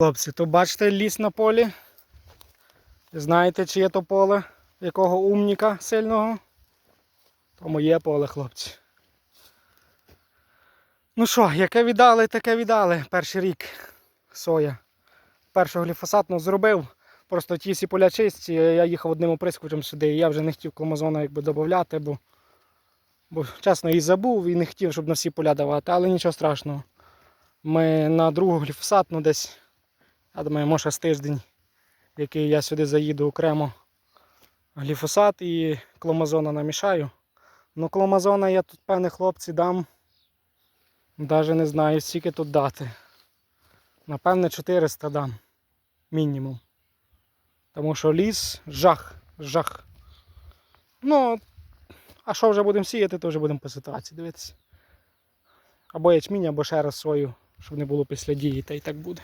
Хлопці, то бачите ліс на полі? Знаєте, чи є то поле якого умніка сильного? То моє поле, хлопці. Ну що, яке віддали, таке віддали перший рік соя. Першого гліфосатну зробив. Просто ті всі поля чисті, я їхав одним оприскувачем сюди, і я вже не хотів кломазона якби додати, бо, бо чесно і забув, і не хотів, щоб на всі поля давати, але нічого страшного. Ми на другу гліфосатну десь, я думаю, може з тиждень, який я сюди заїду окремо гліфосат і кломазона намішаю. Ну, кломазона я тут, певне, хлопці, дам. Навіть не знаю, скільки тут дати. Напевне, 400 дам. Мінімум. Тому що ліс жах, жах. Ну, а що вже будемо сіяти, то вже будемо по ситуації дивитися. Або ячмінь, або ще раз свою, щоб не було після дії, та й так буде.